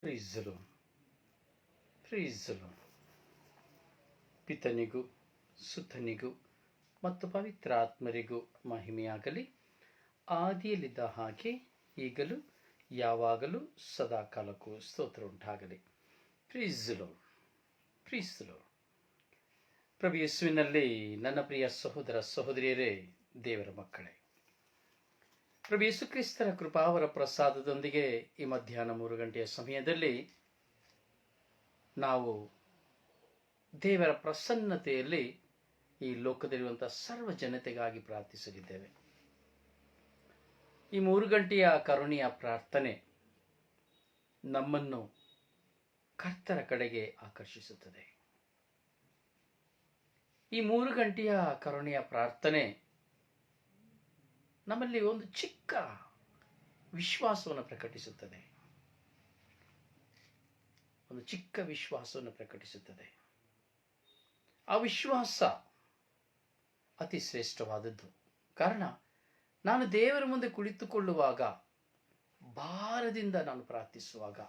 ಪ್ರೀಸಲು ಪ್ರೀಸಲು ಪಿತನಿಗೂ ಸುತನಿಗೂ ಮತ್ತು ಪವಿತ್ರಾತ್ಮರಿಗೂ ಮಹಿಮೆಯಾಗಲಿ. ಆದಿಯಲ್ಲಿದ್ದ ಹಾಗೆ ಈಗಲೂ, ಯಾವಾಗಲೂ ಸದಾಕಾಲಕ್ಕೂ ಸ್ತೋತ್ರ ಉಂಟಾಗಲಿ ಪ್ರೀಸಲು ಪ್ರೀಸಲು ಪ್ರಭು ಯೇಸುವಿನಲ್ಲಿ ನನ್ನ ಪ್ರಿಯ ಸಹೋದರ ಸಹೋದರಿಯರೇ, ದೇವರ ಮಕ್ಕಳೇ ಪ್ರಭು ಯೇಸುಕ್ರಿಸ್ತರ ಕೃಪಾವರ ಪ್ರಸಾದದೊಂದಿಗೆ ಈ ಮಧ್ಯಾಹ್ನ ಮೂರು ಗಂಟೆಯ ಸಮಯದಲ್ಲಿ ನಾವು ದೇವರ ಪ್ರಸನ್ನತೆಯಲ್ಲಿ ಈ ಲೋಕದಲ್ಲಿರುವಂಥ ಸರ್ವ ಜನತೆಗಾಗಿ ಪ್ರಾರ್ಥಿಸಲಿದ್ದೇವೆ. ಈ ಮೂರು ಗಂಟೆಯ ಕರುಣೆಯ ಪ್ರಾರ್ಥನೆ ನಮ್ಮನ್ನು ಕರ್ತರ ಕಡೆಗೆ ಆಕರ್ಷಿಸುತ್ತದೆ. ಈ ಮೂರು ಗಂಟೆಯ ಕರುಣೆಯ ಪ್ರಾರ್ಥನೆ ನಮ್ಮಲ್ಲಿ ಒಂದು ಚಿಕ್ಕ ವಿಶ್ವಾಸವನ್ನು ಪ್ರಕಟಿಸುತ್ತದೆ. ಒಂದು ಚಿಕ್ಕ ವಿಶ್ವಾಸವನ್ನು ಪ್ರಕಟಿಸುತ್ತದೆ. ಆ ವಿಶ್ವಾಸ ಅತಿ ಶ್ರೇಷ್ಠವಾದದ್ದು. ಕಾರಣ, ನಾನು ದೇವರ ಮುಂದೆ ಕುಳಿತುಕೊಳ್ಳುವಾಗ, ಭಾರದಿಂದ ನಾನು ಪ್ರಾರ್ಥಿಸುವಾಗ,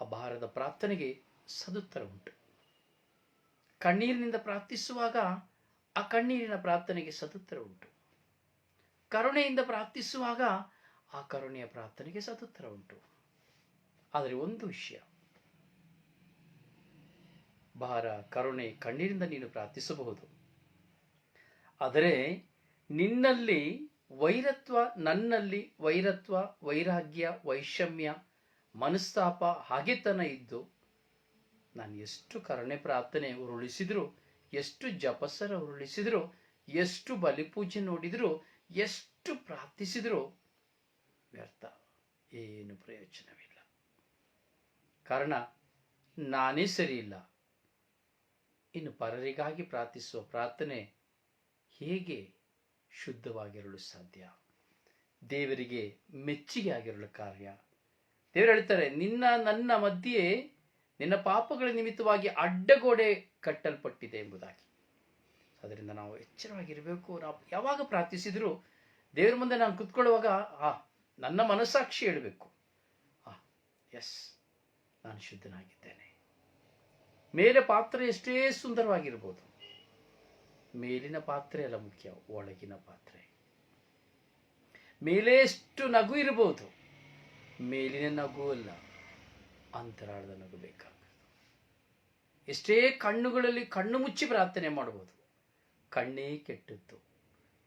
ಆ ಭಾರದ ಪ್ರಾರ್ಥನೆಗೆ ಸದುತ್ತರ ಉಂಟು. ಕಣ್ಣೀರಿನಿಂದ ಪ್ರಾರ್ಥಿಸುವಾಗ ಆ ಕಣ್ಣೀರಿನ ಪ್ರಾರ್ಥನೆಗೆ ಸದುತ್ತರ ಉಂಟು. ಕರುಣೆಯಿಂದ ಪ್ರಾರ್ಥಿಸುವಾಗ ಆ ಕರುಣೆಯ ಪ್ರಾರ್ಥನೆಗೆ ಸದುತ್ತರ ಉಂಟು. ಆದರೆ ಒಂದು ವಿಷಯ. ಭಾರ, ಕರುಣೆ ಕಣ್ಣೀರಿಂದ ನೀನು ಪ್ರಾರ್ಥಿಸಬಹುದು. ಆದರೆ ನಿನ್ನಲ್ಲಿ ವೈರತ್ವ, ನನ್ನಲ್ಲಿ ವೈರತ್ವ, ವೈರಾಗ್ಯ, ವೈಷಮ್ಯ, ಮನಸ್ತಾಪ, ಹಾಗೆತನ ಇದ್ದು ನಾನು ಎಷ್ಟು ಕರುಣೆ ಪ್ರಾರ್ಥನೆ ಉರುಳಿಸಿದ್ರು, ಎಷ್ಟು ಜಪಸರ ಉರುಳಿಸಿದ್ರು, ಎಷ್ಟು ಬಲಿಪೂಜೆ ನೋಡಿದ್ರು ಎಷ್ಟು ಪ್ರಾರ್ಥಿಸಿದರೂ ವ್ಯರ್ಥ. ಏನು ಪ್ರಯೋಜನವಿಲ್ಲ. ಕಾರಣ, ನಾನೇ ಸರಿಯಿಲ್ಲ. ಇನ್ನು ಪರರಿಗಾಗಿ ಪ್ರಾರ್ಥಿಸುವ ಪ್ರಾರ್ಥನೆ ಹೇಗೆ ಶುದ್ಧವಾಗಿರಲು ಸಾಧ್ಯ? ದೇವರಿಗೆ ಮೆಚ್ಚುಗೆ ಆಗಿರಲು ಕಾರ್ಯ. ದೇವರು ಹೇಳ್ತಾರೆ, ನಿನ್ನ, ನನ್ನ ಮಧ್ಯೆ ನಿನ್ನ ಪಾಪಗಳ ನಿಮಿತ್ತವಾಗಿ ಅಡ್ಡಗೋಡೆ ಕಟ್ಟಲ್ಪಟ್ಟಿದೆ ಎಂಬುದಾಗಿ. ಅದರಿಂದ ನಾವು ಎಚ್ಚರವಾಗಿರಬೇಕು. ನಾವು ಯಾವಾಗ ಪ್ರಾರ್ಥಿಸಿದರೂ ದೇವರ ಮುಂದೆ ನಾನು ಕುತ್ಕೊಳ್ಳುವಾಗ, ಆ, ನನ್ನ ಮನಸ್ಸಾಕ್ಷಿ ಹೇಳಬೇಕು. ಆ ಎಸ್ ನಾನು ಶುದ್ಧನಾಗಿದ್ದೇನೆ. ಮೇಲೆ ಪಾತ್ರೆ ಎಷ್ಟೇ ಸುಂದರವಾಗಿರ್ಬೋದು. ಮೇಲಿನ ಪಾತ್ರೆ ಅಲ್ಲ ಮುಖ್ಯ, ಒಳಗಿನ ಪಾತ್ರೆ. ಮೇಲೆ ಎಷ್ಟು ನಗು ಇರಬಹುದು ಮೇಲಿನ ನಗು ಅಲ್ಲ, ಅಂತರಾಳದ ನಗು ಬೇಕಾಗ್ತದೆ. ಎಷ್ಟೇ ಕಣ್ಣುಗಳಲ್ಲಿ ಕಣ್ಣು ಮುಚ್ಚಿ ಪ್ರಾರ್ಥನೆ ಮಾಡಬಹುದು ಕಣ್ಣೇ ಕೆಟ್ಟದ್ದು.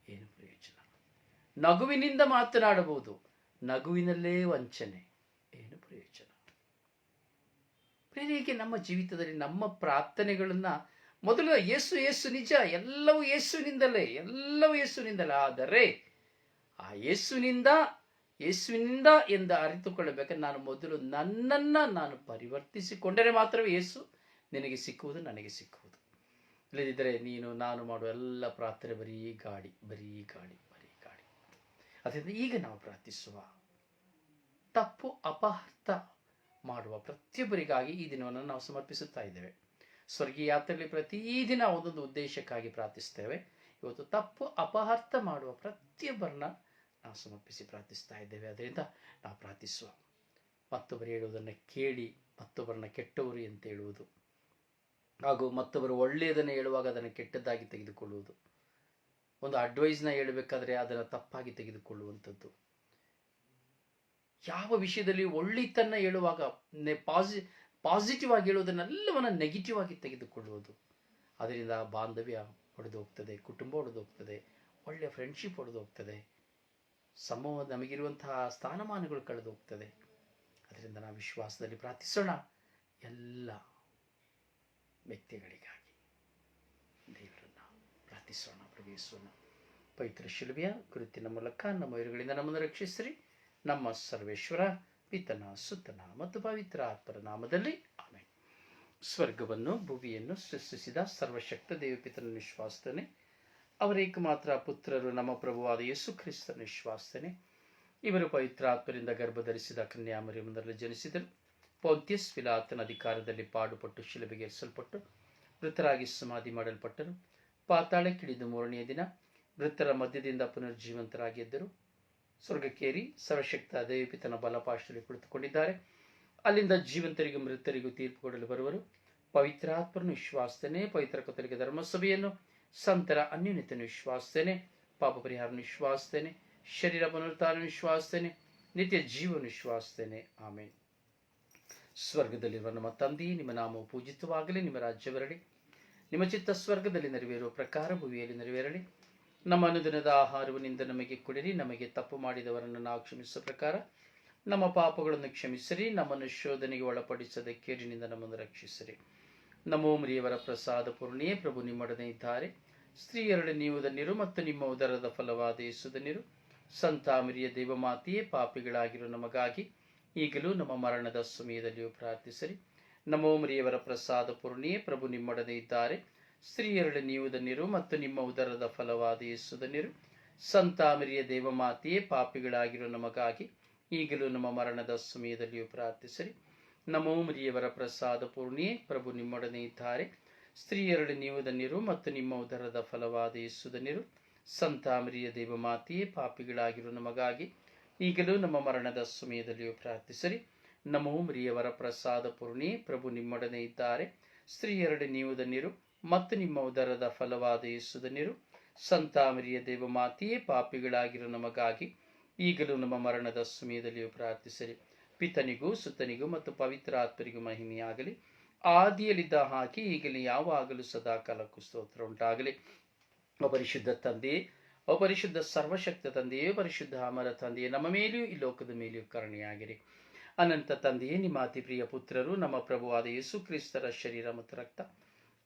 ಏನು ಪ್ರಯೋಜನ? ನಗುವಿನಿಂದ ಮಾತನಾಡಬಹುದು. ನಗುವಿನಲ್ಲೇ ವಂಚನೆ. ಏನು ಪ್ರಯೋಜನ? ಪ್ರೇರಿಗೆ ನಮ್ಮ ಜೀವಿತದಲ್ಲಿ ನಮ್ಮ ಪ್ರಾರ್ಥನೆಗಳನ್ನು ಮೊದಲು ಯೇಸು ಯೇಸು ನಿಜ, ಎಲ್ಲವೂ ಯೇಸುವಿನಿಂದಲೇ ಎಲ್ಲವೂ ಯೇಸುವಿನಿಂದಲೇ. ಆದರೆ ಆ ಯೇಸುವಿನಿಂದ ಯೇಸುವಿನಿಂದ ಎಂದು ಅರಿತುಕೊಳ್ಳಬೇಕಾದ್ರೆ ನಾನು ಮೊದಲು ನನ್ನನ್ನು ನಾನು ಪರಿವರ್ತಿಸಿಕೊಂಡರೆ ಮಾತ್ರವೇ ಯೇಸು ನಿನಗೆ ಸಿಕ್ಕುವುದು, ನನಗೆ ಸಿಕ್ಕುವುದು ಇಲ್ಲದಿದ್ದರೆ ನೀನು, ನಾನು ಮಾಡುವ ಎಲ್ಲ ಪ್ರಾರ್ಥನೆ ಬರೀ ಗಾಡಿ ಬರೀ ಗಾಡಿ ಬರೀ ಗಾಡಿ. ಅದರಿಂದ ಈಗ ನಾವು ಪ್ರಾರ್ಥಿಸುವ. ತಪ್ಪು, ಅಪಹರ್ತ ಮಾಡುವ ಪ್ರತಿಯೊಬ್ಬರಿಗಾಗಿ ಈ ದಿನವನ್ನು ನಾವು ಸಮರ್ಪಿಸುತ್ತಾ ಇದ್ದೇವೆ. ಸ್ವರ್ಗೀಯ ಯಾತ್ರೆಯಲ್ಲಿ ಪ್ರತಿದಿನ ಒಂದೊಂದು ಉದ್ದೇಶಕ್ಕಾಗಿ ಪ್ರಾರ್ಥಿಸ್ತೇವೆ ಇವತ್ತು ತಪ್ಪು, ಅಪಹರ್ತ ಮಾಡುವ ಪ್ರತಿಯೊಬ್ಬರನ್ನ ನಾವು ಸಮರ್ಪಿಸಿ ಪ್ರಾರ್ಥಿಸ್ತಾ ಇದ್ದೇವೆ. ಅದರಿಂದ ನಾವು ಪ್ರಾರ್ಥಿಸುವ. ಮತ್ತೊಬ್ಬರು ಹೇಳುವುದನ್ನು ಕೇಳಿ, ಮತ್ತೊಬ್ಬರನ್ನ ಕೆಟ್ಟವರು ಅಂತ ಹೇಳುವುದು. ಹಾಗೂ ಮತ್ತೊಬ್ಬರು ಒಳ್ಳೆಯದನ್ನು ಹೇಳುವಾಗ ಅದನ್ನು ಕೆಟ್ಟದ್ದಾಗಿ ತೆಗೆದುಕೊಳ್ಳುವುದು. ಒಂದು ಅಡ್ವೈಸ್ನ ಹೇಳಬೇಕಾದ್ರೆ ಅದನ್ನು ತಪ್ಪಾಗಿ ತೆಗೆದುಕೊಳ್ಳುವಂಥದ್ದು. ಯಾವ ವಿಷಯದಲ್ಲಿ ಒಳ್ಳೆತನ ಹೇಳುವಾಗ ಪಾಸಿ ಪಾಸಿಟಿವ್ ಆಗಿ ಹೇಳುವುದನ್ನೆಲ್ಲವನ್ನು ನೆಗೆಟಿವ್ ಆಗಿ ತೆಗೆದುಕೊಳ್ಳುವುದು. ಅದರಿಂದ ಬಾಂಧವ್ಯ ಒಡೆದು ಹೋಗ್ತದೆ ಕುಟುಂಬ ಒಡೆದು ಹೋಗ್ತದೆ ಒಳ್ಳೆಯ ಫ್ರೆಂಡ್ಶಿಪ್ ಒಡೆದು ಹೋಗ್ತದೆ ಸಮೂಹ ನಮಗಿರುವಂತಹ ಸ್ಥಾನಮಾನಗಳು ಕಳೆದು ಹೋಗ್ತದೆ ಅದರಿಂದ ನಾವು ವಿಶ್ವಾಸದಲ್ಲಿ ಪ್ರಾರ್ಥಿಸೋಣ. ಎಲ್ಲ ವ್ಯಕ್ತಿಗಳಿಗಾಗಿ ದೇವರನ್ನು ಪ್ರಾರ್ಥಿಸೋಣ, ಪ್ರವೇಶಿಸೋಣ. ಪವಿತ್ರ ಶಿಲುಬೆಯ ಗುರುತಿನ ಮೂಲಕ ನಮ್ಮ ಇರುಗಳಿಂದ ನಮ್ಮನ್ನು ರಕ್ಷಿಸ್ರಿ. ನಮ್ಮ ಸರ್ವೇಶ್ವರ, ಪಿತನ ಸುತ್ತನ ಮತ್ತು ಪವಿತ್ರ ಆತ್ಮರ ನಾಮದಲ್ಲಿ ಆಮೇಲೆ ಸ್ವರ್ಗವನ್ನು, ಭೂಮಿಯನ್ನು ಸೃಷ್ಟಿಸಿದ ಸರ್ವಶಕ್ತ ದೇವಪಿತನ ವಿಶ್ವಾಸನೆ ಅವರೇಕ ಏಕಮಾತ್ರ ಪುತ್ರರು ನಮ್ಮ ಪ್ರಭುವಾದ ಯೇಸು ಕ್ರಿಸ್ತನ ವಿಶ್ವಾಸನೆ ಇವರು ಪವಿತ್ರ ಆತ್ಮರಿಂದ ಗರ್ಭಧರಿಸಿದ ಕನ್ಯಾಮರಿಯೊಂದರಲ್ಲಿ ಜನಿಸಿದರು. ಪೌಂತ್ಯಸ್ ಪಿಲಾತನ ಅಧಿಕಾರದಲ್ಲಿ ಪಾಡುಪಟ್ಟು ಶಿಲುಬೆಗೇರಿಸಲ್ಪಟ್ಟು ಮೃತರಾಗಿ ಸಮಾಧಿ ಮಾಡಲ್ಪಟ್ಟರು. ಪಾತಾಳಕ್ಕಿಳಿದು ಮೂರನೆಯ ದಿನ ಮೃತರ ಮಧ್ಯದಿಂದ ಪುನರ್ಜೀವಂತರಾಗಿದ್ದರು ಸ್ವರ್ಗಕ್ಕೇರಿ ಸರ್ವಶಕ್ತ ದೇವಿಪಿತನ ಬಲಪಾಶದಲ್ಲಿ ಕುಳಿತುಕೊಂಡಿದ್ದಾರೆ. ಅಲ್ಲಿಂದ ಜೀವಂತರಿಗೂ ಮೃತರಿಗೂ ತೀರ್ಪು ಕೊಡಲು ಬರುವರು. ಪವಿತ್ರಾತ್ಮನು ವಿಶ್ವಾಸನೇ ಪವಿತ್ರ ಕೊತ್ತಲಿಗೆ ಧರ್ಮಸಭೆಯನ್ನು ಸಂತರ ಅನ್ಯೂನ್ಯತೆಯನ್ನು ವಿಶ್ವಾಸನೆ ಪಾಪ ಪರಿಹಾರ ವಿಶ್ವಾಸನೆ ಶರೀರ ಪುನರುತ್ಥಾನ ವಿಶ್ವಾಸನೆ ನಿತ್ಯ ಜೀವನ ವಿಶ್ವಾಸನೆ ಆಮೇಲೆ ಸ್ವರ್ಗದಲ್ಲಿರುವ ನಮ್ಮ ತಂದೆ, ನಿಮ್ಮ ನಾಮವು ಪೂಜಿತವಾಗಲಿ, ನಿಮ್ಮ ರಾಜ್ಯ ಬರಲಿ. ನಿಮ್ಮ ಚಿತ್ತ ಸ್ವರ್ಗದಲ್ಲಿ ನೆರವೇರುವ ಪ್ರಕಾರ ಭೂಮಿಯಲ್ಲಿ ನೆರವೇರಲಿ. ನಮ್ಮ ಅನುದಿನದ ಆಹಾರವನ್ನಿಂದ ನಮಗೆ ಕೊಡಿರಿ. ನಮಗೆ ತಪ್ಪು ಮಾಡಿದವರನ್ನು ನಾವು ಕ್ಷಮಿಸುವ ಪ್ರಕಾರ ನಮ್ಮ ಪಾಪಗಳನ್ನು ಕ್ಷಮಿಸಿರಿ. ನಮ್ಮನ್ನು ಶೋಧನೆಗೆ ಒಳಪಡಿಸದ ಕೇಡಿನಿಂದ ನಮ್ಮನ್ನು ರಕ್ಷಿಸಿರಿ. ನಮೋ ಮರಿಯವರ ಪ್ರಸಾದ ಪೂರ್ಣಿಯೇ. ಪ್ರಭು ನಿಮ್ಮೊಡನೆ ಇದ್ದಾರೆ. ಸ್ತ್ರೀಯರೊಡನೆ ನೀವು ಧನ್ಯರು ಮತ್ತು ನಿಮ್ಮ ಉದರದ ಫಲವಾದ ಯೇಸುಧನ್ಯರು ಸಂತಾಮರಿಯ ದೇವಮಾತೆಯೇ ಪಾಪಿಗಳಾಗಿರೋ ನಮಗಾಗಿ ಈಗಲೂ ನಮ್ಮ ಮರಣದ ಸಮಯದಲ್ಲಿಯೂ ಪ್ರಾರ್ಥಿಸಿರಿ. ನಮೋ ಮರಿಯವರ ಪ್ರಸಾದ ಪೂರ್ಣಿಯೇ ಪ್ರಭು ನಿಮ್ಮೊಡನೆ ಇದ್ದಾರೆ. ಸ್ತ್ರೀಯರಲ್ಲಿ ನೀವು ಧನ್ಯರು ಮತ್ತು ನಿಮ್ಮ ಉದರದ ಫಲವಾದ ಯೇಸು ಧನ್ಯರು. ಸಂತಾಮರಿಯ ದೇವಮಾತೆಯೇ ಪಾಪಿಗಳಾಗಿರೋ ನಮಗಾಗಿ ಈಗಲೂ ನಮ್ಮ ಮರಣದ ಸಮಯದಲ್ಲಿಯೂ ಪ್ರಾರ್ಥಿಸಲಿ ನಮೋ ಮರಿಯವರ ಪ್ರಸಾದ ಪೂರ್ಣಿಯೇ ಪ್ರಭು ನಿಮ್ಮೊಡನೆ ಇದ್ದಾರೆ. ಸ್ತ್ರೀಯರಲ್ಲಿ ನೀವು ಧನ್ಯರು ಮತ್ತು ನಿಮ್ಮ ಉದರದ ಫಲವಾದ ಯೇಸು ಧನ್ಯರು. ಸಂತಾಮರಿಯ ದೇವಮಾತೆಯೇ ಪಾಪಿಗಳಾಗಿರೋ ನಮಗಾಗಿ ಈಗಲೂ ನಮ್ಮ ಮರಣದ ಸಮಯದಲ್ಲಿಯೂ ಪ್ರಾರ್ಥಿಸಿರಿ. ನಮೋ ಮರಿಯವರ ಪ್ರಸಾದ ಪೂರ್ಣಿ, ಪ್ರಭು ನಿಮ್ಮೊಡನೆ ಇದ್ದಾರೆ. ಸ್ತ್ರೀಯರಡೆ ನೀವು ಧನ್ಯರು, ಮತ್ತು ನಿಮ್ಮ ಉದರದ ಫಲವಾದ ಯೇಸು ಧನ್ಯರು. ಸಂತಾಮರಿಯ ದೇವಮಾತೆಯೇ ಪಾಪಿಗಳಾಗಿರೋ ನಮಗಾಗಿ ಈಗಲೂ ನಮ್ಮ ಮರಣದ ಸಮಯದಲ್ಲಿಯೂ ಪ್ರಾರ್ಥಿಸಿರಿ. ಪಿತನಿಗೂ, ಸುತ್ತನಿಗೂ ಮತ್ತು ಪವಿತ್ರ ಆತ್ಮರಿಗೂ ಮಹಿಮೆಯಾಗಲಿ. ಆದಿಯಲ್ಲಿದ್ದ ಹಾಕಿ ಈಗಲೂ ಯಾವಾಗಲೂ ಸದಾಕಾಲಕ್ಕೂ ಸ್ತೋತ್ರ ಉಂಟಾಗಲಿ. ಪರಿಶುದ್ಧ ತಂದೆಯೇ ಓ ಪರಿಶುದ್ಧ ಸರ್ವಶಕ್ತ ತಂದೆಯೇ, ಪರಿಶುದ್ಧ ಅಮರ ತಂದೆಯೇ, ನಮ್ಮ ಮೇಲೆಯೂ ಈ ಲೋಕದ ಮೇಲೆಯೂ ಕರುಣೆಯಾಗಿರಿ. ಅನಂತ ತಂದೆಯೇ, ನಿಮ್ಮ ಅತಿ ಪ್ರಿಯ ಪುತ್ರರು, ನಮ್ಮ ಪ್ರಭುವಾದ ಯೇಸು ಕ್ರಿಸ್ತರ ಶರೀರ ಮತ್ತು ರಕ್ತ,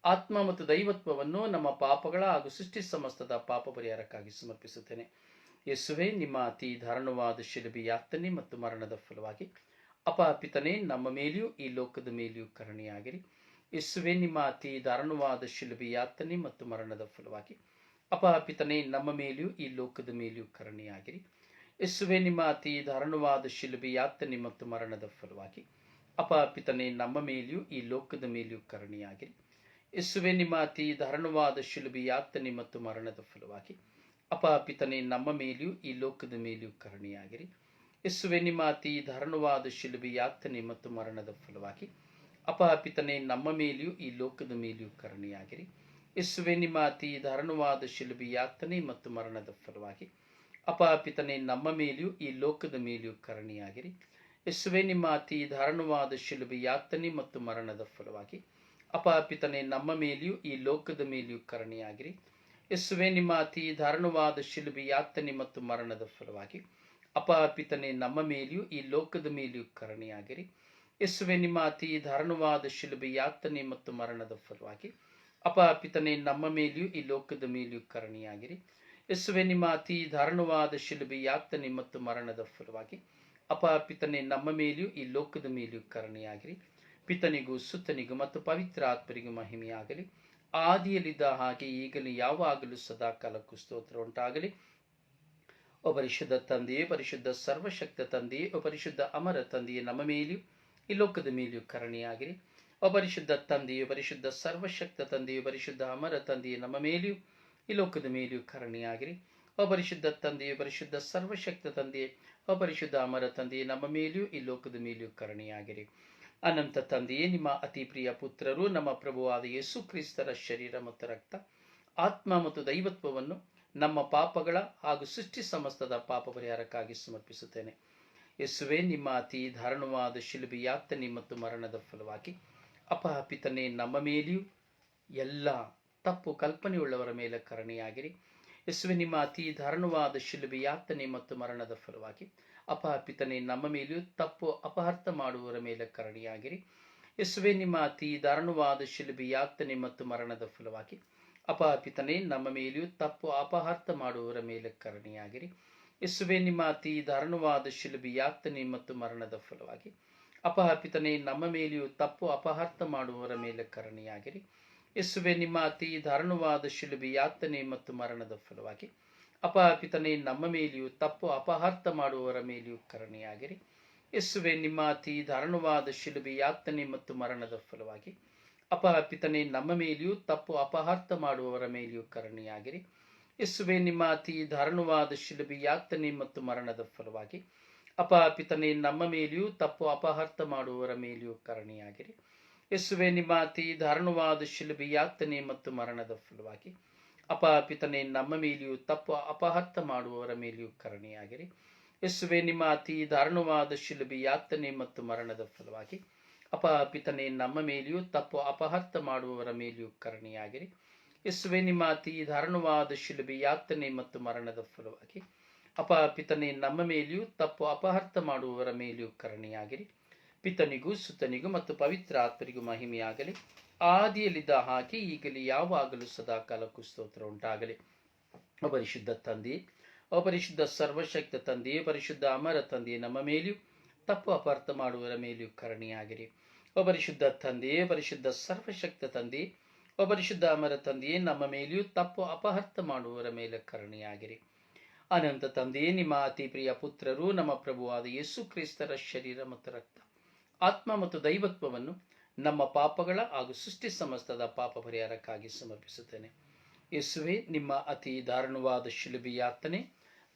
ಆತ್ಮ ಮತ್ತು ದೈವತ್ವವನ್ನು ನಮ್ಮ ಪಾಪಗಳ ಹಾಗೂ ಸೃಷ್ಟಿ ಸಮಸ್ತದ ಪಾಪ ಪರಿಹಾರಕ್ಕಾಗಿ ಸಮರ್ಪಿಸುತ್ತೇನೆ. ಯೇಸುವೆ, ನಿಮ್ಮ ಅತಿ ದಾರುಣವಾದ ಶಿಲುಬಿ ಯಾತನೆ ಮತ್ತು ಮರಣದ ಫಲವಾಗಿ ಅಪಾಪಿತನೇ ನಮ್ಮ ಮೇಲೆಯೂ ಈ ಲೋಕದ ಮೇಲೆಯೂ ಕರುಣೆಯಾಗಿರಿ. ಯೇಸುವೆ, ನಿಮ್ಮ ಅತಿ ದಾರುಣವಾದ ಶಿಲುಬಿ ಯಾತನೆ ಮತ್ತು ಮರಣದ ಫಲವಾಗಿ ಅಪಾಪಿತನೇ ನಮ್ಮ ಮೇಲೆಯೂ ಈ ಲೋಕದ ಮೇಲೆಯೂ ಕರುಣೆಯಾಗಿರಿ. ಯೇಸುವೆ, ನಿಮ್ಮ ಅತಿ ದಾರುಣವಾದ ಶಿಲುಬೆ ಮತ್ತು ಮರಣದ ಫಲವಾಗಿ ಅಪಾಪಿತನೇ ನಮ್ಮ ಮೇಲೆಯೂ ಈ ಲೋಕದ ಮೇಲೆಯೂ ಕರುಣೆಯಾಗಿರಿ. ಯೇಸುವೆ, ನಿಮ್ಮ ಅತಿ ದಾರುಣವಾದ ಶಿಲುಬೆ ಮತ್ತು ಮರಣದ ಫಲವಾಗಿ ಅಪಾಪಿತನೇ ನಮ್ಮ ಮೇಲೆಯೂ ಈ ಲೋಕದ ಮೇಲೆಯೂ ಕರುಣೆಯಾಗಿರಿ. ಯೇಸುವೆ, ನಿಮ್ಮ ಅತಿ ದಾರುಣವಾದ ಶಿಲುಬೆ ಮತ್ತು ಮರಣದ ಫಲವಾಗಿ ಅಪಾಪಿತನೇ ನಮ್ಮ ಮೇಲೆಯೂ ಈ ಲೋಕದ ಮೇಲೆಯೂ ಕರುಣೆಯಾಗಿರಿ. ಯೇಸುವೆ ನಿಮ್ಮ ಅತಿ ದಾರುಣವಾದ ಶಿಲುಬೆ ಯಾತನೆ ಮತ್ತು ಮರಣದ ಫಲವಾಗಿ. ಅಪಾಪಿತನೇ, ನಮ್ಮ ಮೇಲೆಯೂ, ಈ ಲೋಕದ ಮೇಲೆಯೂ ಕರಣಿಯಾಗಿರಿ. ಯೇಸುವೆ ನಿಮ್ಮ ಧಾರಣವಾದ ದಾರುಣವಾದ ಯಾತನೆ ಮತ್ತು ಮರಣದ ಫಲವಾಗಿ. ಅಪಾಪಿತನೇ, ನಮ್ಮ ಮೇಲೆಯೂ, ಈ ಲೋಕದ ಮೇಲೆಯೂ ಕರಣಿಯಾಗಿರಿ. ಯೇಸುವೆ ದಾರುಣವಾದ ಶಿಲುಬೆ ಯಾತನೆ ಮತ್ತು ಮರಣದ ಫಲವಾಗಿ. ಅಪಾಪಿತನೇ, ನಮ್ಮ ಮೇಲೆಯೂ, ಈ ಲೋಕದ ಮೇಲೆಯೂ ಕರಣಿಯಾಗಿರಿ. ಯೇಸುವೆ ನಿಮ್ಮ ಧಾರಣವಾದ ದಾರುಣವಾದ ಶಿಲುಬೆ ಯಾತನೆ ಮತ್ತು ಮರಣದ ಫಲವಾಗಿ. ಅಪಾಪಿತನೇ ನಮ್ಮ ಮೇಲೆಯೂ, ಈ ಲೋಕದ ಮೇಲೆಯೂ ಕರುಣೆಯಾಗಿರಿ. ಯೇಸುವೆ, ನಿಮ್ಮ ಅತಿ ದಾರುಣವಾದ ಶಿಲುಬೆ ಮತ್ತು ಮರಣದ ಫಲವಾಗಿ ಅಪಾಪಿತನೇ ನಮ್ಮ ಮೇಲೆಯೂ, ಈ ಲೋಕದ ಮೇಲೆಯೂ ಕರುಣೆಯಾಗಿರಿ. ಪಿತನಿಗೂ, ಸುತ್ತನಿಗೂ ಮತ್ತು ಪವಿತ್ರ ಆತ್ಮರಿಗೂ ಮಹಿಮೆಯಾಗಲಿ. ಆದಿಯಲ್ಲಿದ್ದ ಹಾಗೆ ಈಗಲೂ, ಯಾವಾಗಲೂ ಸದಾ ಕಾಲಕ್ಕೂ ಸ್ತೋತ್ರ ಉಂಟಾಗಲಿ. ಓ ಪರಿಶುದ್ಧ ತಂದೆಯೇ, ಪರಿಶುದ್ಧ ಸರ್ವಶಕ್ತ ತಂದೆಯೇ, ಓ ಪರಿಶುದ್ಧ ಅಮರ ತಂದೆಯೇ, ನಮ್ಮ ಮೇಲೆಯೂ, ಈ ಲೋಕದ ಮೇಲೆಯೂ ಕರುಣೆಯಾಗಿರಿ. ಓ ಪರಿಶುದ್ಧ ತಂದೆಯು, ಪರಿಶುದ್ಧ ಸರ್ವಶಕ್ತ ತಂದೆಯು, ಪರಿಶುದ್ಧ ಅಮರ ತಂದೆಯೇ ನಮ್ಮ ಮೇಲೆಯೂ, ಈ ಲೋಕದ ಮೇಲೆಯೂ ಕರುಣೆಯಾಗಿರಿ. ಅಪರಿಶುದ್ಧ ಪರಿಶುದ್ಧ ತಂದೆಯು, ಪರಿಶುದ್ಧ ಸರ್ವಶಕ್ತ ತಂದೆಯೇ ಅಪರಿಶುದ್ಧ ಅಮರ ತಂದೆಯೇ, ನಮ್ಮ ಮೇಲೆಯೂ, ಈ ಲೋಕದ ಮೇಲೆಯೂ ಕರುಣೆಯಾಗಿರಿ. ಅನಂತ ತಂದೆಯೇ, ನಿಮ್ಮ ಅತಿ ಪ್ರಿಯ ಪುತ್ರರು, ನಮ್ಮ ಪ್ರಭುವಾದ ಯೇಸು ಕ್ರಿಸ್ತರ ಶರೀರ ಮತ್ತು ರಕ್ತ, ಆತ್ಮ ಮತ್ತು ದೈವತ್ವವನ್ನು ನಮ್ಮ ಪಾಪಗಳ ಹಾಗೂ ಸೃಷ್ಟಿ ಸಮಸ್ತದ ಪಾಪ ಪರಿಹಾರಕ್ಕಾಗಿ ಸಮರ್ಪಿಸುತ್ತೇನೆ. ಯೇಸುವೆ, ನಿಮ್ಮ ಅತಿ ದಾರುಣವಾದ ಶಿಲುಬಿ ಯಾತನೆ ಮತ್ತು ಮರಣದ ಫಲವಾಗಿ ಅಪಹಪಿತನೇ ನಮ್ಮ ಮೇಲೆಯೂ ಎಲ್ಲ ತಪ್ಪು ಕಲ್ಪನೆಯುಳ್ಳವರ ಮೇಲೆ ಕರಣಿಯಾಗಿರಿ. ಯೇಸುವೆ, ನಿಮ್ಮ ಅತಿ ದಾರುಣವಾದ ಶಿಲುಬೆ ಯಾತನೆ ಮತ್ತು ಮರಣದ ಫಲವಾಗಿ ಅಪಹಪಿತನೇ ನಮ್ಮ ಮೇಲೆಯೂ ತಪ್ಪು ಅಪಹರ್ಥ ಮಾಡುವವರ ಮೇಲೆ ಕರಣಿಯಾಗಿರಿ. ಯೇಸುವೆ, ನಿಮ್ಮ ಅತಿ ದಾರುಣವಾದ ಶಿಲುಬೆ ಯಾತನೆ ಮತ್ತು ಮರಣದ ಫಲವಾಗಿ ಅಪಹಪಿತನೇ ನಮ್ಮ ಮೇಲೆಯೂ ತಪ್ಪು ಅಪಹರ್ಥ ಮಾಡುವವರ ಮೇಲೆ ಕರಣಿಯಾಗಿರಿ. ಯೇಸುವೆ, ನಿಮ್ಮ ಅತಿ ದಾರುಣವಾದ ಶಿಲುಬೆ ಯಾತನೆ ಮತ್ತು ಮರಣದ ಫಲವಾಗಿ ಅಪಹಪಿತನೇ ನಮ್ಮ ಮೇಲೆಯೂ ತಪ್ಪು ಅಪಹರ್ತ ಮಾಡುವವರ ಮೇಲೆ ಕರುಣೆಯಾಗಿರಿ. ಯೇಸುವೆ, ನಿಮ್ಮ ಅತಿ ದಾರುಣವಾದ ಶಿಲುಬೆ ಯಾತನೆ ಮತ್ತು ಮರಣದ ಫಲವಾಗಿ. ಅಪಹಪಿತನೇ ನಮ್ಮ ಮೇಲೆಯೂ ತಪ್ಪು ಅಪಹರ್ತ ಮಾಡುವವರ ಮೇಲೆಯೂ ಕರುಣೆಯಾಗಿರಿ. ಯೇಸುವೆ, ನಿಮ್ಮ ಅತಿ ದಾರುಣವಾದ ಶಿಲುಬೆ ಯಾತನೆ ಮತ್ತು ಮರಣದ ಫಲವಾಗಿ. ಅಪಹಪಿತನೇ ನಮ್ಮ ಮೇಲೆಯೂ ತಪ್ಪು ಅಪಹರ್ತ ಮಾಡುವವರ ಮೇಲೆಯೂ ಕರುಣೆಯಾಗಿರಿ. ಯೇಸುವೆ, ನಿಮ್ಮ ಅತಿ ದಾರುಣವಾದ ಶಿಲುಬೆ ಯಾತನೆ ಮತ್ತು ಮರಣದ ಫಲವಾಗಿ. ಅಪ ಪಿತನೆ ನಮ್ಮ ಮೇಲೆಯೂ ತಪ್ಪು ಅಪಹರ್ತ ಮಾಡುವವರ ಮೇಲೆಯೂ ಕರಣಿಯಾಗಿರಿ. ಯೇಸುವೆ, ನಿಮ್ಮ ಅತಿ ಶಿಲುಬೆ ಯಾತನೆ ಮತ್ತು ಮರಣದ ಫಲವಾಗಿ ಅಪಾಪಿತನೇ ನಮ್ಮ ಮೇಲೆಯೂ ತಪ್ಪು ಅಪಹರ್ತ ಮಾಡುವವರ ಮೇಲೆಯೂ ಕರುಣೆಯಾಗಿರಿ. ಯೇಸುವೆ, ನಿಮ್ಮ ಅತಿ ದಾರುಣವಾದ ಶಿಲುಬೆ ಯಾತನೆ ಮತ್ತು ಮರಣದ ಫಲವಾಗಿ ಅಪಾಪಿತನೇ ಪಿತನೆ ನಮ್ಮ ಮೇಲೆಯೂ ತಪ್ಪು ಅಪಹರ್ತ ಮಾಡುವವರ ಮೇಲೆಯೂ ಕರಣಿಯಾಗಿರಿ. ಯೇಸುವೆ, ನಿಮ್ಮ ಅತಿ ಶಿಲುಬೆ ಯಾತನೆ ಮತ್ತು ಮರಣದ ಫಲವಾಗಿ ಅಪ ನಮ್ಮ ಮೇಲೆಯೂ ತಪ್ಪು ಅಪಹರ್ತ ಮಾಡುವವರ ಮೇಲೆಯೂ ಕರುಣೆಯಾಗಿರಿ. ಪಿತನಿಗೂ ಸುತನಿಗೂ ಮತ್ತು ಪವಿತ್ರ ಆತ್ಮರಿಗೂ ಮಹಿಮೆಯಾಗಲಿ. ಆದಿಯಲ್ಲಿದ್ದ ಹಾಗೆ ಈಗಲೇ ಯಾವಾಗಲೂ ಸದಾ ಕಾಲಕ್ಕೂ ಸ್ತೋತ್ರ ಉಂಟಾಗಲಿ ಅಪರಿಶುದ್ಧ ತಂದೆ ಅಪರಿಶುದ್ಧ ಸರ್ವಶಕ್ತ ತಂದೆಯೇ, ಪರಿಶುದ್ಧ ಅಮರ ತಂದೆಯೇ, ನಮ್ಮ ಮೇಲೆಯೂ ತಪ್ಪು ಅಪಾರ್ಥ ಮಾಡುವವರ ಮೇಲೆಯೂ ಕರುಣೆಯಾಗಿರಿ. ಅಪರಿಶುದ್ಧ ತಂದೆಯೇ, ಪರಿಶುದ್ಧ ಸರ್ವಶಕ್ತ ತಂದೆ ಅಪರಿಶುದ್ಧ ಅಮರ ತಂದೆಯೇ, ನಮ್ಮ ಮೇಲೆಯೂ ತಪ್ಪು ಅಪಹರ್ತ ಮಾಡುವವರ ಮೇಲೆ ಕರುಣೆಯಾಗಿರಿ. ಅನಂತ ತಂದೆಯೇ ನಿಮ್ಮ ಅತಿ ಪ್ರಿಯ ಪುತ್ರರು, ನಮ್ಮ ಪ್ರಭುವಾದ ಯೇಸು ಕ್ರಿಸ್ತರ ಶರೀರ ಮತ್ತು ರಕ್ತ. ಆತ್ಮ ಮತ್ತು ದೈವತ್ವವನ್ನು ನಮ್ಮ ಪಾಪಗಳ ಹಾಗೂ ಸೃಷ್ಟಿ ಸಮಸ್ತದ ಪಾಪ ಪರಿಹಾರಕ್ಕಾಗಿ ಸಮರ್ಪಿಸುತ್ತೇನೆ. ಯೇಸುವೆ, ನಿಮ್ಮ ಅತಿ ದಾರುಣವಾದ ಶಿಲುಬಿ ಯಾತನೆ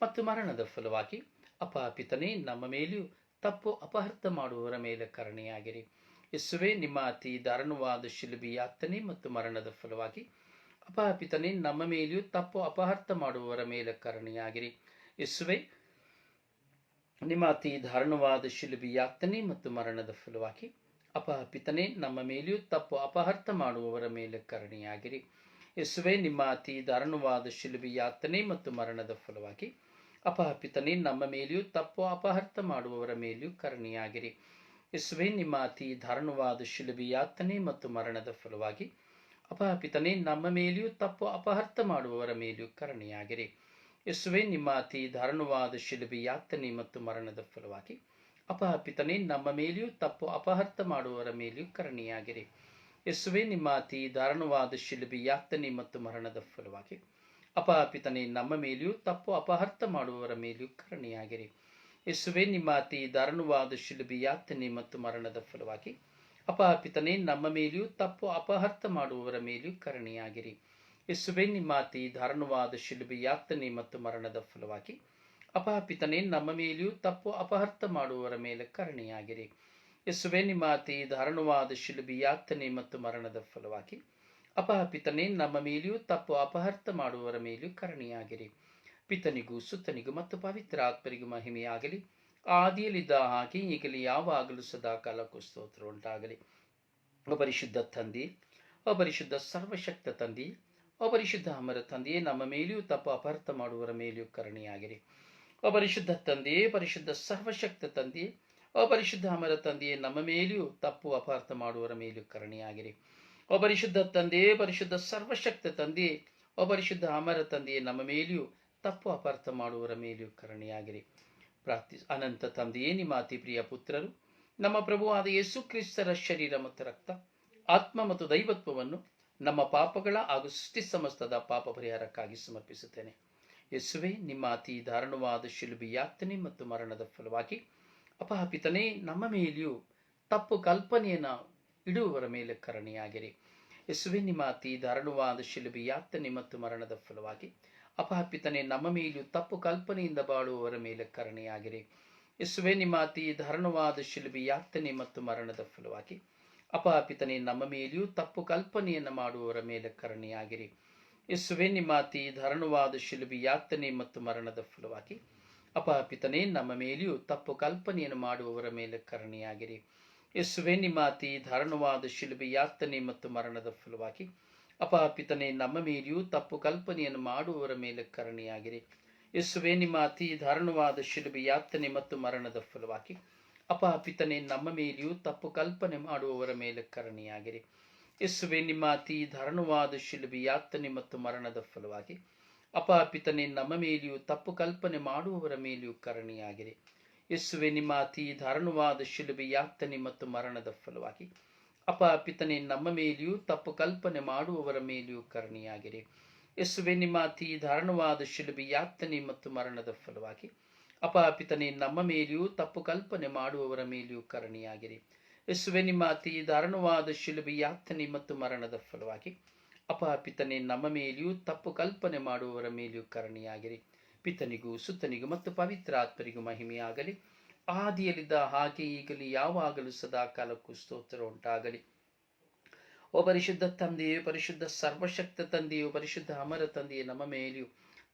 ಮತ್ತು ಮರಣದ ಫಲವಾಗಿ ಅಪಾಪಿತನೇ, ನಮ್ಮ ಮೇಲೆಯೂ ತಪ್ಪು ಅಪಹರ್ತ ಮಾಡುವವರ ಮೇಲೆ ಕರಣೆಯಾಗಿರಿ. ಯೇಸುವೆ, ನಿಮ್ಮ ಅತಿ ದಾರುಣವಾದ ಶಿಲುಬಿ ಯಾತನೆ ಮತ್ತು ಮರಣದ ಫಲವಾಗಿ ಅಪಾಪಿತನೇ ನಮ್ಮ ಮೇಲೆಯೂ ತಪ್ಪು ಅಪಹರ್ತ ಮಾಡುವವರ ಮೇಲೆ ಕರುಣೆಯಾಗಿರಿ. ಯೇಸುವೆ, ನಿಮ್ಮ ಅತಿ ದಾರುಣವಾದ ಶಿಲುಬೆ ಯಾತನೆ ಮತ್ತು ಮರಣದ ಫಲವಾಗಿ ಅಪಹಪಿತನೇ ನಮ್ಮ ಮೇಲೆಯೂ ತಪ್ಪು ಅಪಹರ್ತ ಮಾಡುವವರ ಮೇಲೆ ಕರುಣೆಯಾಗಿರಿ. ಯೇಸುವೆ, ನಿಮ್ಮ ಅತಿ ದಾರುಣವಾದ ಶಿಲುಬೆ ಯಾತನೆ ಮತ್ತು ಮರಣದ ಫಲವಾಗಿ ಅಪಹಪಿತನೆ ನಮ್ಮ ಮೇಲೆಯೂ ತಪ್ಪು ಅಪಹರ್ತ ಮಾಡುವವರ ಮೇಲೆಯೂ ಕರುಣೆಯಾಗಿರಿ. ಯೇಸುವೆ, ನಿಮ್ಮ ಅತಿ ದಾರುಣವಾದ ಶಿಲುಬೆ ಯಾತನೆ ಮತ್ತು ಮರಣದ ಫಲವಾಗಿ ಅಪಹಪಿತನೆ ನಮ್ಮ ಮೇಲೆಯೂ ತಪ್ಪು ಅಪಹರ್ತ ಮಾಡುವವರ ಮೇಲೆಯೂ ಕರುಣೆಯಾಗಿರಿ ಯೇಸುವೆ, ನಿಮ್ಮ ಅತಿ ದಾರುಣವಾದ ಶಿಲುಬೆ ಯಾತನೆ ಮತ್ತು ಮರಣದ ಫಲವಾಗಿ. ಅಪಹಪಿತನೇ ನಮ್ಮ ಮೇಲೆಯೂ ತಪ್ಪು ಅಪಹರ್ತ ಮಾಡುವವರ ಮೇಲೆಯೂ ಕರುಣೆಯಾಗಿರಿ ಯೇಸುವೆ, ನಿಮ್ಮ ಅತಿ ದಾರುಣವಾದ ಶಿಲುಬೆ ಯಾತನೆ ಮತ್ತು ಮರಣದ ಫಲವಾಗಿ. ಅಪಹಪಿತನೇ ನಮ್ಮ ಮೇಲೆಯೂ ತಪ್ಪು ಅಪಹರ್ತ ಮಾಡುವವರ ಮೇಲೆಯೂ ಕರುಣೆಯಾಗಿರಿ ಯೇಸುವೆ, ನಿಮ್ಮ ಅತಿ ದಾರುಣವಾದ ಶಿಲುಬೆ ಯಾತನೆ ಮತ್ತು ಮರಣದ ಫಲವಾಗಿ. ಅಪಹಪಿತನೆ ನಮ್ಮ ಮೇಲೆಯೂ ತಪ್ಪು ಅಪಹರ್ತ ಮಾಡುವವರ ಮೇಲೆಯೂ ಕರುಣೆಯಾಗಿರಿ. ಯೇಸುವೆ, ನಿಮ್ಮ ಧಾರಣವಾದ ಶಿಲುಬೆ ಯಾತನೆ ಮತ್ತು ಮರಣದ ಫಲವಾಗಿ ಅಪಹಪಿತನೆ ನಮ್ಮ ಮೇಲೆಯೂ ತಪ್ಪು ಅಪಹರ್ತ ಮಾಡುವವರ ಮೇಲೆ ಕರುಣೆಯಾಗಿರಿ. ಯೇಸುವೆ, ನಿಮ್ಮ ಧಾರಣವಾದ ಶಿಲುಬೆ ಯಾತನೆ ಮತ್ತು ಮರಣದ ಫಲವಾಗಿ ಅಪಹಪಿತನೆ ನಮ್ಮ ಮೇಲೆಯೂ ತಪ್ಪು ಅಪಹರ್ತ ಮಾಡುವವರ ಮೇಲೆಯೂ ಕರುಣೆಯಾಗಿರಿ. ಪಿತನಿಗೂ ಸುತ್ತನಿಗೂ ಮತ್ತು ಪವಿತ್ರ ಆತ್ಮರಿಗೂ ಮಹಿಮೆಯಾಗಲಿ. ಆದಿಯಲ್ಲಿದ್ದ ಹಾಗೆ ಈಗಲೇ ಯಾವಾಗಲೂ ಸದಾ ಕಾಲಕ್ಕೂ ಸ್ತೋತ್ರ ಉಂಟಾಗಲಿ. ಅಪರಿಶುದ್ಧ ತಂದೆ, ಅಪರಿಶುದ್ಧ ಸರ್ವಶಕ್ತ ತಂದೆ, ಅಪರಿಶುದ್ಧ ಅಮರ ತಂದೆಯೇ ನಮ್ಮ ಮೇಲೆಯೂ ತಪ್ಪು ಅಪಾರ್ಥ ಮಾಡುವವರ ಮೇಲೆಯೂ ಕರುಣೆಯಾಗಿರಿ ಅಪರಿಶುದ್ಧ ತಂದೆಯೇ ಪರಿಶುದ್ಧ ಸರ್ವಶಕ್ತ ತಂದೆ, ಅಪರಿಶುದ್ಧ ಅಮರ ತಂದೆಯೇ ನಮ್ಮ ಮೇಲೆಯೂ ತಪ್ಪು ಅಪಾರ್ಥ ಮಾಡುವವರ ಮೇಲೆಯೂ ಕರುಣೆಯಾಗಿರಿ ಅಪರಿಶುದ್ಧ ತಂದೆಯೇ ಪರಿಶುದ್ಧ ಸರ್ವಶಕ್ತ ತಂದೆಯೇ ಅಪರಿಶುದ್ಧ ಅಮರ ತಂದೆಯೇ ನಮ್ಮ ಮೇಲೆಯೂ ತಪ್ಪು ಅಪಾರ್ಥ ಮಾಡುವವರ ಮೇಲೆಯೂ ಕರುಣೆಯಾಗಿರಿ ಪ್ರಾರ್ಥಿ ಅನಂತ ತಂದೆಯೇ, ನಿಮ್ಮ ಅತಿ ಪ್ರಿಯ ಪುತ್ರರು. ನಮ್ಮ ಪ್ರಭುವಾದ ಯೇಸು ಕ್ರಿಸ್ತರ ಶರೀರ ಮತ್ತು ರಕ್ತ, ಆತ್ಮ ಮತ್ತು ದೈವತ್ವವನ್ನು ನಮ್ಮ ಪಾಪಗಳ ಹಾಗೂ ಸೃಷ್ಟಿ ಸಮಸ್ತದ ಪಾಪ ಪರಿಹಾರಕ್ಕಾಗಿ ಸಮರ್ಪಿಸುತ್ತೇನೆ. ಯೇಸುವೆ, ನಿಮ್ಮ ಅತಿ ದಾರುಣವಾದ ಶಿಲುಬಿ ಯಾತನೆ ಮತ್ತು ಮರಣದ ಫಲವಾಗಿ ಅಪಹಪಿತನೇ, ನಮ್ಮ ಮೇಲೆಯೂ ತಪ್ಪು ಕಲ್ಪನೆಯನ್ನು ಇಡುವವರ ಮೇಲೆ ಕರುಣೆಯಾಗಿರಿ. ಯೇಸುವೆ ದಾರುಣವಾದ ಶಿಲುಬೆ ಯಾತನೆ ಮತ್ತು ಮರಣದ ಫಲವಾಗಿ ಅಪಹಪಿತನೆ ನಮ್ಮ ಮೇಲೂ ತಪ್ಪು ಕಲ್ಪನೆಯಿಂದ ಬಾಳುವವರ ಮೇಲೆ ಕರುಣೆಯಾಗಿರಿ. ಯೇಸುವೆ ನಿಮ್ಮ ಅತಿ ದಾರುಣವಾದ ಶಿಲುಬೆ ಯಾತನೆ ಮತ್ತು ಮರಣದ ಫಲವಾಗಿ ಅಪಹಪಿತನೆ ನಮ್ಮ ಮೇಲೆಯೂ ತಪ್ಪು ಕಲ್ಪನೆಯನ್ನು ಮಾಡುವವರ ಮೇಲೆ ಕರುಣೆಯಾಗಿರಿ. ಯೇಸುವೆ ನಿಮ್ಮ ಅತಿ ದಾರುಣವಾದ ಶಿಲುಬೆ ಯಾತನೆ ಮತ್ತು ಮರಣದ ಫಲವಾಗಿ ಅಪಹಪಿತನೆ ನಮ್ಮ ಮೇಲೆಯೂ ತಪ್ಪು ಕಲ್ಪನೆಯನ್ನು ಮಾಡುವವರ ಮೇಲೆ ಕರುಣೆಯಾಗಿರಿ. ಯೇಸುವೆ ನಿಮಾತಿ ಧಾರಣವಾದ ಶಿಲುಬೆ ಯಾತನೆ ಮತ್ತು ಮರಣದ ಫಲವಾಗಿ. ಅಪಾಪಿತನೆ ನಮ್ಮ ಮೇಲೆಯೂ ತಪ್ಪು ಕಲ್ಪನೆಯನ್ನು ಮಾಡುವವರ ಮೇಲೆ ಕರುಣೆಯಾಗಿರಿ. ಯೇಸುವೆ ನಿಮಾತಿ ಧಾರಣವಾದ ಶಿಲುಬೆ ಯಾತನೆ ಮತ್ತು ಮರಣದ ಫಲವಾಗಿ. ಅಪಾಪಿತನೆ ನಮ್ಮ ಮೇಲೆಯೂ ತಪ್ಪು ಕಲ್ಪನೆ ಮಾಡುವವರ ಮೇಲೆ ಕರಣಿಯಾಗಿರಿ. ಯೇಸುವೆ ನಿಮಾತಿ ಧಾರಣವಾದ ಶಿಲುಬೆ ಯಾತನೆ ಮತ್ತು ಮರಣದ ಫಲವಾಗಿ. ಅಪಾಪಿತನೆ ನಮ್ಮ ಮೇಲೆಯೂ ತಪ್ಪು ಕಲ್ಪನೆ ಮಾಡುವವರ ಮೇಲೆಯೂ ಕರುಣೆಯಾಗಿರಿ. ಯೇಸುವೆ, ನಿಮ್ಮ ಅತಿ ದಾರುಣವಾದ ಶಿಲುಬೆ ಯಾತನೆ ಮತ್ತು ಮರಣದ ಫಲವಾಗಿ. ಅಪಹಪಿತನೆ ನಮ್ಮ ಮೇಲೆಯೂ ತಪ್ಪು ಕಲ್ಪನೆ ಮಾಡುವವರ ಮೇಲೆಯೂ ಕರ್ಣಿಯಾಗಿರಿ. ಯೇಸುವೆ, ನಿಮ್ಮ ಅತಿ ದಾರುಣವಾದ ಶಿಲುಬೆ ಯಾತನೆ ಮತ್ತು ಮರಣದ ಫಲವಾಗಿ. ಅಪಹಪಿತನೆ ನಮ್ಮ ಮೇಲೆಯೂ ತಪ್ಪು ಕಲ್ಪನೆ ಮಾಡುವವರ ಮೇಲೆಯೂ ಕರ್ಣಿಯಾಗಿರಿ. ಯೇಸುವೆ, ನಿಮ್ಮ ಅತಿ ದಾರುಣವಾದ ಶಿಲುಬೆ ಯಾತನೆ ಮತ್ತು ಮರಣದ ಫಲವಾಗಿ. ಅಪಹಪಿತನೆ ನಮ್ಮ ಮೇಲೆಯೂ ತಪ್ಪು ಕಲ್ಪನೆ ಮಾಡುವವರ ಮೇಲೆಯೂ ಕರುಣೆಯಾಗಿರಿ. ಪಿತನಿಗೂ, ಸುತ್ತನಿಗೂ ಮತ್ತು ಪವಿತ್ರಾತ್ಮರಿಗೂ ಮಹಿಮೆಯಾಗಲಿ. ಆದಿಯಲ್ಲಿದ್ದ ಹಾಗೆ ಈಗಲಿ, ಯಾವಾಗಲೂ ಸದಾ ಕಾಲಕ್ಕೂ ಸ್ತೋತ್ರ ಉಂಟಾಗಲಿ. ಓ ಪರಿಶುದ್ಧ ತಂದೆಯು, ಪರಿಶುದ್ಧ ಸರ್ವಶಕ್ತ ತಂದೆಯು ಪರಿಶುದ್ಧ ಅಮರ ತಂದೆಯು, ನಮ್ಮ ಮೇಲೆಯೂ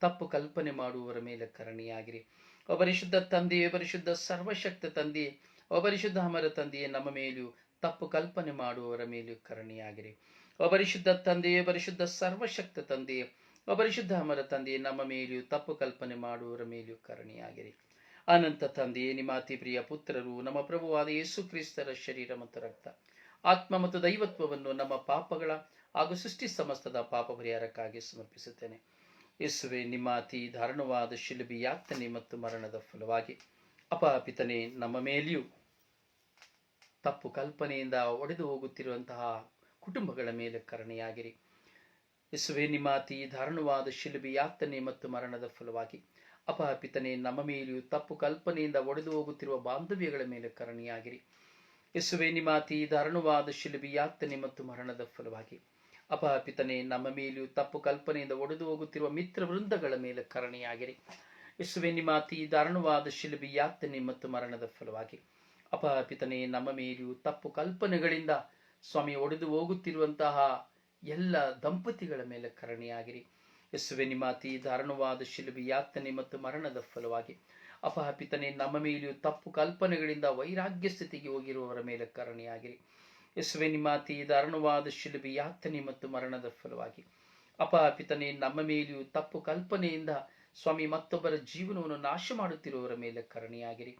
ತಪ್ಪು ಕಲ್ಪನೆ ಮಾಡುವವರ ಮೇಲೆ ಕರಣಿಯಾಗಿರಿ. ಓ ಪರಿಶುದ್ಧ ತಂದೆಯೇ, ಪರಿಶುದ್ಧ ಸರ್ವಶಕ್ತ ತಂದೆಯೇ, ಓ ಪರಿಶುದ್ಧ ಅಮರ ತಂದೆಯೇ, ನಮ್ಮ ಮೇಲೆಯೂ ತಪ್ಪು ಕಲ್ಪನೆ ಮಾಡುವವರ ಮೇಲೆಯೂ ಕರಣಿಯಾಗಿರಿ. ಓ ಪರಿಶುದ್ಧ ತಂದೆಯೇ, ಪರಿಶುದ್ಧ ಸರ್ವಶಕ್ತ ತಂದೆಯೇ ಪರಿಶುದ್ಧ ಅಮರ ತಂದೆಯೇ, ನಮ್ಮ ಮೇಲೆಯೂ ತಪ್ಪು ಕಲ್ಪನೆ ಮಾಡುವವರ ಮೇಲೆಯೂ ಕರುಣೆಯಾಗಿರಿ. ಅನಂತ ತಂದೆಯೇ, ನಿಮ್ಮ ಅತಿ ಪ್ರಿಯ ಪುತ್ರರು, ನಮ್ಮ ಪ್ರಭುವಾದ ಯೇಸು ಕ್ರಿಸ್ತರ ಶರೀರ ಮತ್ತು ರಕ್ತ, ಆತ್ಮ ಮತ್ತು ದೈವತ್ವವನ್ನು ನಮ್ಮ ಪಾಪಗಳ ಹಾಗೂ ಸೃಷ್ಟಿ ಸಮಸ್ತದ ಪಾಪ ಪರಿಹಾರಕ್ಕಾಗಿ ಸಮರ್ಪಿಸುತ್ತೇನೆ. ಯೇಸುವೆ, ನಿಮ್ಮ ಅತಿ ದಾರುಣವಾದ ಶಿಲುಬಿ ಯಾತನೆ ಮತ್ತು ಮರಣದ ಫಲವಾಗಿ ಅಪಾಪಿತನೆ ನಮ್ಮ ಮೇಲೆಯೂ ತಪ್ಪು ಕಲ್ಪನೆಯಿಂದ ಒಡೆದು ಹೋಗುತ್ತಿರುವಂತಹ ಕುಟುಂಬಗಳ ಮೇಲೆ ಕರುಣೆಯಾಗಿರಿ. ಯೇಸುವೆ, ನಿಮ್ಮ ಅತಿ ದಾರುಣವಾದ ಶಿಲುಬಿ ಯಾತನೆ ಮತ್ತು ಮರಣದ ಫಲವಾಗಿ. ಅಪಹಪಿತನೇ ನಮ್ಮ ಮೇಲೆಯೂ ತಪ್ಪು ಕಲ್ಪನೆಯಿಂದ ಒಡೆದು ಹೋಗುತ್ತಿರುವ ಬಾಂಧವ್ಯಗಳ ಮೇಲೆ ಕರಣಿಯಾಗಿರಿ. ಯಸುವೆ, ನಿಮ್ಮ ಅತಿ ದಾರುಣವಾದ ಶಿಲುಬಿ ಯಾತನೆ ಮತ್ತು ಮರಣದ ಫಲವಾಗಿ. ಅಪಹಪಿತನೇ ನಮ್ಮ ಮೇಲೆಯೂ ತಪ್ಪು ಕಲ್ಪನೆಯಿಂದ ಒಡೆದು ಹೋಗುತ್ತಿರುವ ಮಿತ್ರ ವೃಂದಗಳ ಮೇಲೆ ಕರಣಿಯಾಗಿರಿ. ಯಸುವೆ, ನಿಮ್ಮ ಅತಿ ದಾರುಣವಾದ ಶಿಲುಬಿ ಯಾತನೆ ಮತ್ತು ಮರಣದ ಫಲವಾಗಿ. ಅಪಹಪಿತನೆ ನಮ್ಮ ಮೇಲೆಯೂ ತಪ್ಪು ಕಲ್ಪನೆಗಳಿಂದ ಸ್ವಾಮಿ ಒಡೆದು ಹೋಗುತ್ತಿರುವಂತಹ ಎಲ್ಲ ದಂಪತಿಗಳ ಮೇಲೆ ಕರಣಿಯಾಗಿರಿ. ಯಸುವೆ ನಿಮಾತಿ ದಾರುಣವಾದ ಶಿಲುಬಿ ಯಾತನೆ ಮತ್ತು ಮರಣದ ಫಲವಾಗಿ. ಅಪಹಪಿತನೆ, ನಮ್ಮ ಮೇಲೆಯೂ ತಪ್ಪು ಕಲ್ಪನೆಗಳಿಂದ ವೈರಾಗ್ಯ ಸ್ಥಿತಿಗೆ ಹೋಗಿರುವವರ ಮೇಲೆ ಕರಣಿಯಾಗಿರಿ. ಯಸುವೆ ನಿಮಾತಿ ದಾರುಣವಾದ ಶಿಲುಬಿ ಯಾತನೆ ಮತ್ತು ಮರಣದ ಫಲವಾಗಿ. ಅಪಹಪಿತನೆ, ನಮ್ಮ ಮೇಲೆಯೂ ತಪ್ಪು ಕಲ್ಪನೆಯಿಂದ ಸ್ವಾಮಿ, ಮತ್ತೊಬ್ಬರ ಜೀವನವನ್ನು ನಾಶ ಮಾಡುತ್ತಿರುವವರ ಮೇಲೆ ಕರಣಿಯಾಗಿರಿ.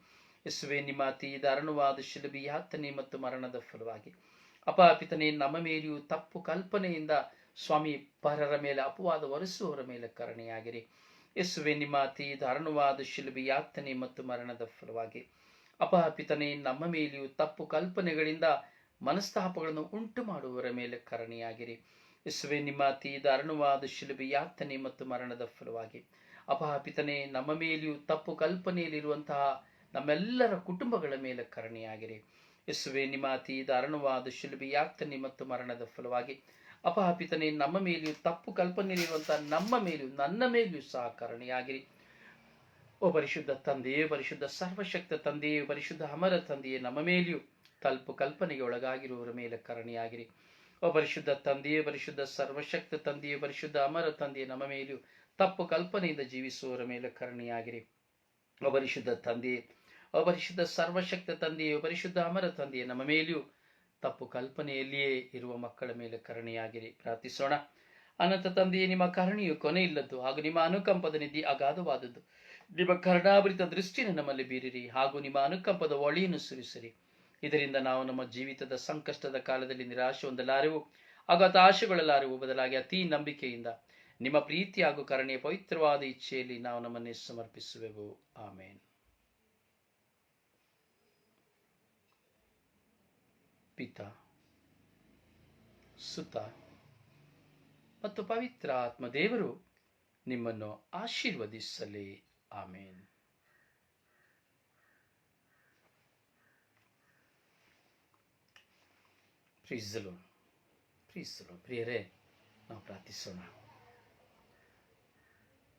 ಯಸುವೆ ನಿಮಾತಿ ದಾರುಣವಾದ ಶಿಲುಬಿ ಯಾತನೆ ಮತ್ತು ಮರಣದ ಫಲವಾಗಿ. ಅಪಾಪಿತನೆ ನಮ್ಮ ಮೇಲೆಯೂ ತಪ್ಪು ಕಲ್ಪನೆಯಿಂದ ಸ್ವಾಮಿ ಪರರ ಮೇಲೆ ಅಪವಾದ ಒರೆಸುವವರ ಮೇಲೆ ಕರುಣೆಯಾಗಿರಿ. ಯೇಸುವೆ, ನಿಮ್ಮ ಅತಿ ದಾರುಣವಾದ ಶಿಲುಬಿ ಯಾತನೆ ಮತ್ತು ಮರಣದ ಫಲವಾಗಿ. ಅಪಾಪಿತನೇ ನಮ್ಮ ಮೇಲೆಯೂ ತಪ್ಪು ಕಲ್ಪನೆಗಳಿಂದ ಮನಸ್ತಾಪಗಳನ್ನು ಉಂಟು ಮಾಡುವವರ ಮೇಲೆ ಕರುಣೆಯಾಗಿರಿ. ಯೇಸುವೆ, ನಿಮ್ಮ ಅತಿ ದಾರುಣವಾದ ಶಿಲುಬಿ ಯಾತನೆ ಮತ್ತು ಮರಣದ ಫಲವಾಗಿ. ಅಪಾಪಿತನೇ ನಮ್ಮ ಮೇಲೆಯೂ ತಪ್ಪು ಕಲ್ಪನೆಯಲ್ಲಿರುವಂತಹ ನಮ್ಮೆಲ್ಲರ ಕುಟುಂಬಗಳ ಮೇಲೆ ಕರುಣೆಯಾಗಿರಿ. ಯೇಸುವೆ, ನಿಮ್ಮ ಅತಿ ದಾರುಣವಾದ ಮತ್ತು ಮರಣದ ಫಲವಾಗಿ? ಅಪಹಾಪಿತನೇ, ನಮ್ಮ ಮೇಲೆಯೂ ತಪ್ಪು ಕಲ್ಪನೆಯಲ್ಲಿರುವಂತಹ ನಮ್ಮ ಮೇಲೆಯೂ, ನನ್ನ ಮೇಲೆಯೂ ಸಹ ಕರುಣೆಯಾಗಿರಿ. ಓ ಪರಿಶುದ್ಧ ತಂದೆಯೇ, ಪರಿಶುದ್ಧ ಸರ್ವಶಕ್ತ ತಂದೆಯೇ, ಪರಿಶುದ್ಧ ಅಮರ ತಂದೆಯೇ, ನಮ್ಮ ಮೇಲೆಯೂ ತಲ್ಪು ಕಲ್ಪನೆಗೆ ಒಳಗಾಗಿರುವವರ ಮೇಲೆ ಕರುಣೆಯಾಗಿರಿ. ಓ ಪರಿಶುದ್ಧ ತಂದೆಯೇ, ಪರಿಶುದ್ಧ ಸರ್ವಶಕ್ತ ತಂದೆಯೇ, ಪರಿಶುದ್ಧ ಅಮರ ತಂದೆಯೇ, ನಮ್ಮ ಮೇಲೆಯೂ ತಪ್ಪು ಕಲ್ಪನೆಯಿಂದ ಜೀವಿಸುವವರ ಮೇಲೆ ಕರುಣೆಯಾಗಿರಿ. ಓ ಪರಿಶುದ್ಧ ತಂದೆಯೇ ಓ ಪರಿಶುದ್ಧ ಸರ್ವಶಕ್ತ ತಂದೆಯೇ ಪರಿಶುದ್ಧ ಅಮರ ತಂದೆಯೇ. ನಮ್ಮ ಮೇಲೆಯೂ ತಪ್ಪು ಕಲ್ಪನೆಯಲ್ಲಿಯೇ ಇರುವ ಮಕ್ಕಳ ಮೇಲೆ ಕರುಣೆಯಾಗಿರಿ. ಪ್ರಾರ್ಥಿಸೋಣ. ಅನಂತ ತಂದೆಯೇ, ನಿಮ್ಮ ಕರುಣೆಯು ಕೊನೆ ಇಲ್ಲದ್ದು ಹಾಗೂ ನಿಮ್ಮ ಅನುಕಂಪದ ನಿಧಿ ಅಗಾಧವಾದದ್ದು. ನಿಮ್ಮ ಕರುಣಾಭರಿತ ದೃಷ್ಟಿನ ನಮ್ಮಲ್ಲಿ ಬೀರಿರಿ ಹಾಗೂ ನಿಮ್ಮ ಅನುಕಂಪದ ಒಳಿಯನ್ನು ಸುರಿಸಿರಿ. ಇದರಿಂದ ನಾವು ನಮ್ಮ ಜೀವಿತದ ಸಂಕಷ್ಟದ ಕಾಲದಲ್ಲಿ ನಿರಾಶೆ ಹೊಂದಲಾರೆವು ಹಾಗೂ ಹತಾಶೆಗೊಳ್ಳಲಾರೆವು ಬದಲಾಗಿ ಅತಿ ನಂಬಿಕೆಯಿಂದ. ನಿಮ್ಮ ಪ್ರೀತಿ ಹಾಗೂ ಕರುಣೆಯ ಪವಿತ್ರವಾದ ಇಚ್ಛೆಯಲ್ಲಿ ನಾವು ನಮ್ಮನ್ನೇ ಸಮರ್ಪಿಸುವೆವು. ಆಮೇನ್. ಪಿತ, ಸುತ ಮತ್ತು ಪವಿತ್ರ ಆತ್ಮ ದೇವರು ನಿಮ್ಮನ್ನು ಆಶೀರ್ವದಿಸಲಿ. ಆಮೇನ್. ಪ್ರೀಸಲು ಪ್ರೀಸಲು ಪ್ರಿಯರೇ, ನಾವು ಪ್ರಾರ್ಥಿಸೋಣ.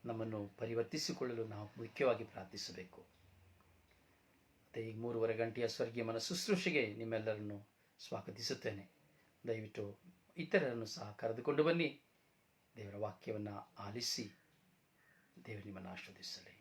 ನಮ್ಮನ್ನು ಪರಿವರ್ತಿಸಿಕೊಳ್ಳಲು ನಾವು ಮುಖ್ಯವಾಗಿ ಪ್ರಾರ್ಥಿಸಬೇಕು. ಮತ್ತು ಈ ಮೂರುವರೆ ಗಂಟೆಯ ಸ್ವರ್ಗೀಯ ಮನ ಶುಶ್ರೂಷೆಗೆ ನಿಮ್ಮೆಲ್ಲರನ್ನು ಸ್ವಾಗತಿಸುತ್ತೇನೆ. ದಯವಿಟ್ಟು ಇತರರನ್ನು ಸಹ ಕರೆದುಕೊಂಡು ಬನ್ನಿ. ದೇವರ ವಾಕ್ಯವನ್ನು ಆಲಿಸಿ ದೇವರು ನಿಮ್ಮನ್ನು ಆಶ್ರದಿಸಲಿ